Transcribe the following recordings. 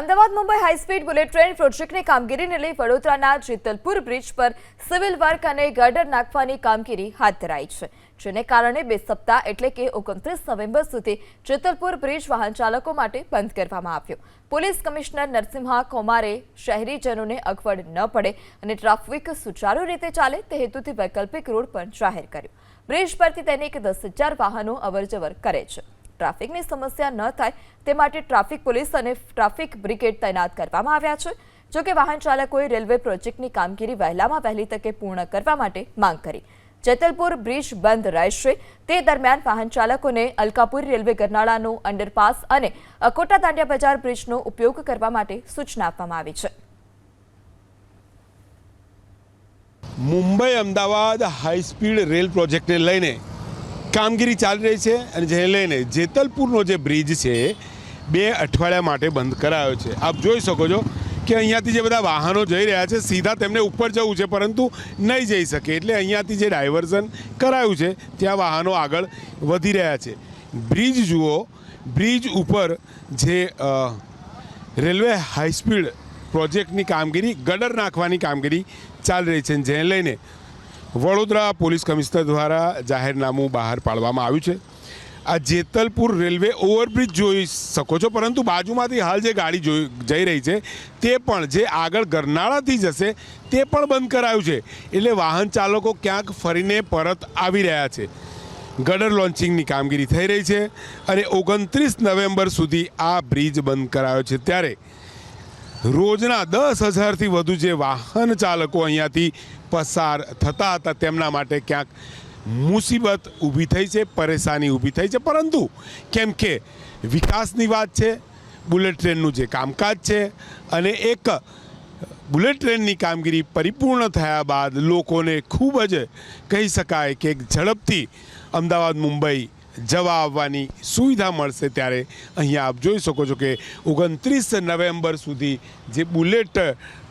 Ahmedabad Mumbai high speed bullet train પ્રોજેક્ટની કામગીરીને લઈ વડોદરાના જેતલપુર બ્રિજ પર સિવિલ વર્ક અને ગર્ડર નાખવાની કામગીરી હાથ ધરાઈ છે, જેને કારણે બે સપ્તાહ એટલે કે ઓગણત્રીસ નવેમ્બર સુધી જેતલપુર બ્રિજ વાહન ચાલકો માટે બંધ કરવામાં આવ્યો. પોલીસ કમિશનર નરસિંહા કૌમારે શહેરીજનોને અગવડ ન પડે અને ટ્રાફિક સુચારુ રીતે ચાલે તે હેતુથી વૈકલ્પિક રોડ પણ જાહેર કર્યો. બ્રિજ પરથી દૈનિક દસ હજાર વાહનો અવરજવર કરે છે. ટ્રાફિકની સમસ્યા ન થાય તે માટે ટ્રાફિક પોલીસ અને ટ્રાફિક બ્રિગેડ તૈનાત કરવામાં આવ્યા છે. જોકે વાહન ચાલકોએ રેલવે પ્રોજેક્ટની કામગીરી વહેલામાં વહેલી તકે પૂર્ણ કરવા માટે માંગ કરી. જેતલપુર બ્રિજ બંધ રહેશે. તે દરમિયાન વાહન ચાલકોને અલકાપુર રેલવે ગરનાળાનો અંડરપાસ અને અકોટા દાંડિયા બજાર બ્રિજનો ઉપયોગ કરવા માટે સૂચના આપવામાં આવી છે. મુંબઈ અમદાવાદ હાઈસ્પીડ રેલ પ્રોજેક્ટને લઈને કામગીરી ચાલી રહી છે અને જેને લઈને જેતલપુરનો જે બ્રિજ છે બે અઠવાડિયા માટે બંધ કરાયો છે. આપ જોઈ શકો છો કે અહીંયાથી જે બધા વાહનો જઈ રહ્યા છે, સીધા તેમને ઉપર જવું છે, પરંતુ નહીં જઈ શકે. એટલે અહીંયાથી જે ડાયવર્ઝન કરાયું છે, ત્યાં વાહનો આગળ વધી રહ્યા છે. બ્રિજ જુઓ, બ્રિજ ઉપર જે રેલવે હાઈસ્પીડ પ્રોજેક્ટની કામગીરી ગડર નાખવાની કામગીરી ચાલી રહી છે જેને લઈને વડોદરા પોલીસ કમિશનર દ્વારા જાહેરનામું બહાર પાડવામાં આવ્યું છે. આ જેતલપુર રેલવે ઓવરબ્રિજ જોઈ શકો છો, પરંતુ બાજુમાંથી હાલ જે ગાડી જોઈ, જઈ રહી છે, તે પણ જે આગળ ગરનાળાથી જશે, તે પણ બંધ કરાયું છે. એટલે વાહન ચાલકો ક્યાંક ફરીને પરત આવી રહ્યા છે. ગડર લોન્ચિંગની કામગીરી થઈ રહી છે અને ઓગણત્રીસ નવેમ્બર સુધી આ બ્રિજ બંધ કરાયો છે. ત્યારે રોજના દસ હજારથી વધુ જે વાહન ચાલકો અહીંયાથી પસાર થતા હતા, તેમના માટે ક્યાંક મુસીબત ઊભી થઈ છે, પરેશાની ઊભી થઈ છે. પરંતુ કેમ કે વિકાસની વાત છે, બુલેટ ટ્રેનનું જે કામકાજ છે અને એક બુલેટ ટ્રેનની કામગીરી પરિપૂર્ણ થયા બાદ લોકોને ખૂબ જ કહી શકાય કે એક ઝડપથી અમદાવાદ, મુંબઈ જવા આવવાની સુવિધા મળશે ત્યારે અહીંયા આપ જોઈ શકો છો કે ઓગણત્રીસ નવેમ્બર સુધી જે bullet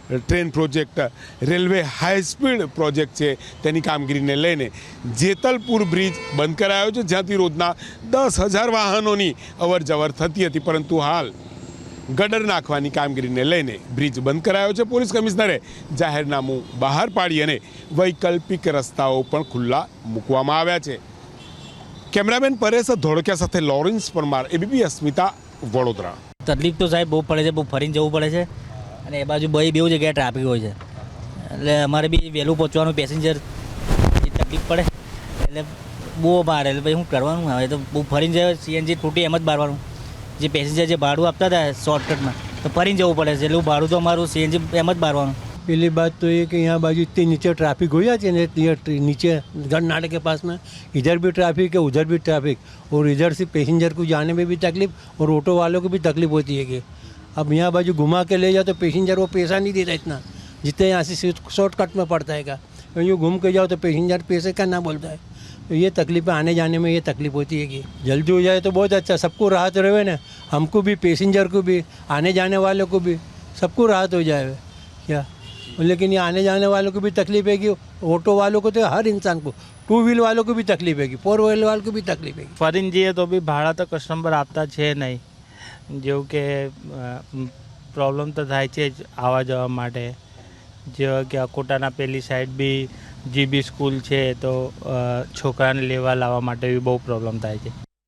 train project, railway high speed project છે તેની કામગીરીને લઈને જેતલપુર બ્રિજ બંધ કરાયો છે, જ્યાંથી રોજના દસ હજાર વાહનોની અવર જવર થતી હતી. પરંતુ હાલ ગડર નાખવાની કામગીરીને લઈને બ્રિજ બંધ કરાયો છે. પોલીસ કમિશનરે જાહેરનામું બહાર પાડી અને વૈકલ્પિક રસ્તાઓ પણ ખુલ્લા મૂકવામાં આવ્યા છે. કેમેરામેન પરેશ ધોળકિયા સાથે લોરેન્સ પરમાર એબીપી અસ્મિતા, વડોદરા. તકલીફ તો સાહેબ, બહુ પડે છે, બહુ ફરીને જવું પડે છે. અને એ બાજુ બે બેવું જગ્યાએ ટ્રાફિક હોય છે. એટલે અમારે બી વહેલું પહોંચવાનું પેસેન્જર તકલીફ પડે. એટલે બહુ મારે એટલે ભાઈ શું કરવાનું હવે તો બહુ ફરીને જાય સીએનજી તૂટી એમ જ બારવાનું. જે પેસેન્જર જે ભાડું આપતા હતા શોર્ટકટમાં તો ફરીને જવું પડે છે. એટલે ભાડું તો અમારું સીએનજી એમ જ બારવાનું. पहली बात तो ये कि यहाँ बाजू इतनी नीचे ट्रैफ़िक हो जाती है नीचे गढ़नाड़ के पास में। इधर भी ट्रैफ़िक है, उधर भी ट्रैफ़िक और इधर से पैसेंजर को जाने में भी तकलीफ़ और ऑटो वालों को भी तकलीफ़ होती है कि। अब यहाँ बाजू घुमा के ले जाओ तो पैसेंजर वो पैसा नहीं देता इतना। जितने यहाँ से शॉर्टकट में पड़ता है का। तो यूँ घूम के जाओ तो पैसेंजर पैसे का ना बोलता है। तो ये तकलीफें आने जाने में ये तकलीफ़ होती है कि। जल्दी हो जाए तो बहुत अच्छा सबको राहत रहे ना। हमको भी पैसेंजर को भी, आने जाने वालों को भी, सबको राहत हो जाए। क्या? लेकिन ये आने जाने वालों को भी तकलीफ है कि ऑटो वालों को तो हर इंसान को टू व्हील वालों को भी तकलीफ है कि फोर व्हील वालों को भी तकलीफ है ફરીને જઈએ તો બી ભાડા તો કસ્ટમર આપતા છે નહીં જેવું કે પ્રોબ્લેમ તો થાય છે જ આવવા જવા માટે જેવા કે અકોટાના પેલી સાઈડ બી જીબી સ્કૂલ છે તો અ, છોકરાને લેવા લાવવા માટે બી બહુ પ્રોબ્લેમ થાય છે